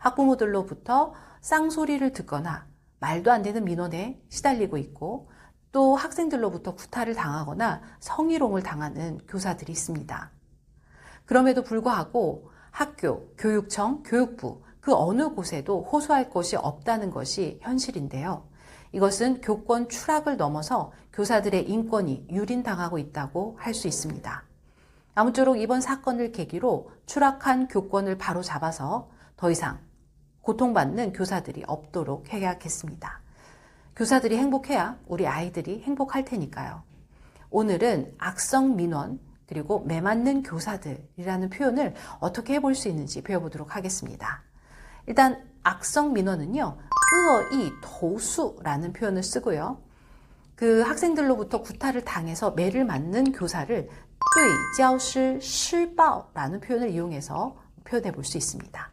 학부모들로부터 쌍소리를 듣거나 말도 안 되는 민원에 시달리고 있고 또 학생들로부터 구타를 당하거나 성희롱을 당하는 교사들이 있습니다. 그럼에도 불구하고 학교, 교육청, 교육부 그 어느 곳에도 호소할 것이 없다는 것이 현실인데요. 이것은 교권 추락을 넘어서 교사들의 인권이 유린당하고 있다고 할 수 있습니다. 아무쪼록 이번 사건을 계기로 추락한 교권을 바로 잡아서 더 이상 고통받는 교사들이 없도록 해야겠습니다. 교사들이 행복해야 우리 아이들이 행복할 테니까요. 오늘은 악성 민원 그리고 매맞는 교사들이라는 표현을 어떻게 해볼 수 있는지 배워보도록 하겠습니다. 일단 악성 민원은요, 으어이 도수라는 표현을 쓰고요. 그 학생들로부터 구타를 당해서 매를 맞는 교사를 对教师施暴라는 표현을 이용해서 표현해 볼 수 있습니다.